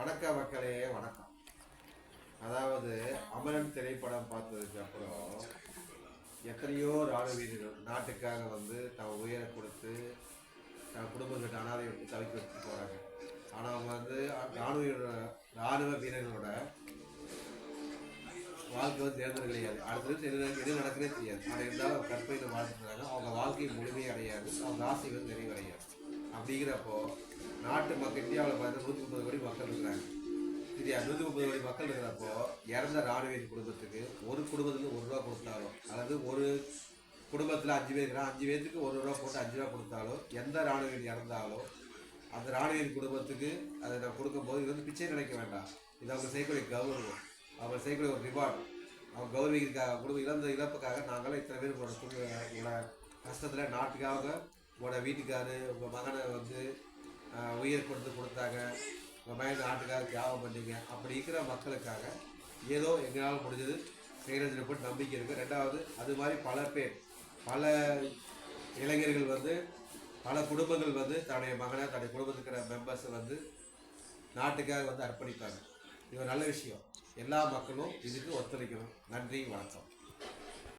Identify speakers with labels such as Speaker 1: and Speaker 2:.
Speaker 1: வணக்க மக்களே வணக்கம். அதாவது அமரன் திரைப்படம் பார்த்ததுக்கு அப்புறம் எத்தனையோ ராணுவ வீரர்கள் நாட்டுக்காக வந்து தன் உயிரை கொடுத்து தன் குடும்பங்கிட்ட அனாதை விட்டு தவிக்க வச்சுட்டு போகிறாங்க ஆனால் அவங்க வந்து ராணுவ ராணுவ வீரர்களோட வாழ்க்கை வந்து தேர்தல் கிடையாது. அடுத்தது எது எது தெரியாது. ஆனால் இருந்தாலும் கற்பனையில் வாழ்ந்துருக்காங்க அவங்க வாழ்க்கை முழுமை அடையாது அவங்க ஆசை வந்து நிறைவடையாது அப்படிங்கிறப்போ நாட்டு மக்கள் இந்தியாவில் பார்த்து நூற்றி முப்பது கோடி மக்கள் இருக்கிறாங்க. சரியா? நூற்றி முப்பது கோடி மக்கள் இருக்கிறப்போ இறந்த ராணுவ குடும்பத்துக்கு ஒரு குடும்பத்துக்கு ஒரு ரூபா கொடுத்தாலும் அதாவது ஒரு குடும்பத்தில் அஞ்சு பேர் இருக்கிறாங்க. அஞ்சு பேர்த்துக்கு ஒரு ரூபா போட்டு அஞ்சு ரூபா கொடுத்தாலும் எந்த ராணுவ இறந்தாலும் அந்த ராணுவ குடும்பத்துக்கு அதை நான் கொடுக்கும்போது இது வந்து பிச்சை நினைக்க வேண்டாம். இது அவங்க செய்யக்கூடிய கௌரவம். அவங்க செய்யக்கூடிய ஒரு ரிவார்டு அவங்க கௌரவிக்காக குடும்ப இழந்த இழப்புக்காக நாங்களாம் இத்தனை பேர் உங்களோட உங்களோட கஷ்டத்தில் நாட்டுக்காக உங்களோட வீட்டுக்காரு உங்கள் மகனை வந்து உயிர் கொடுத்து கொடுத்தாங்க. உங்கள் மகன் நாட்டுக்காக தியாகம் பண்ணீங்க. அப்படி இருக்கிற மக்களுக்காக ஏதோ எங்களால் முடிஞ்சது செய்கிறதுன்னு போட்டு நம்பிக்கை இருக்குது ரெண்டாவது அது மாதிரி பல பேர் பல இளைஞர்கள் வந்து பல குடும்பங்கள் வந்து தன்னுடைய மகனை தன்னுடைய குடும்பத்துக்கிற மெம்பர்ஸை வந்து நாட்டுக்காக வந்து அர்ப்பணிப்பாங்க. இது ஒரு நல்ல விஷயம். எல்லா மக்களும் இதுக்கு ஒத்துழைக்கணும். நன்றி வணக்கம்.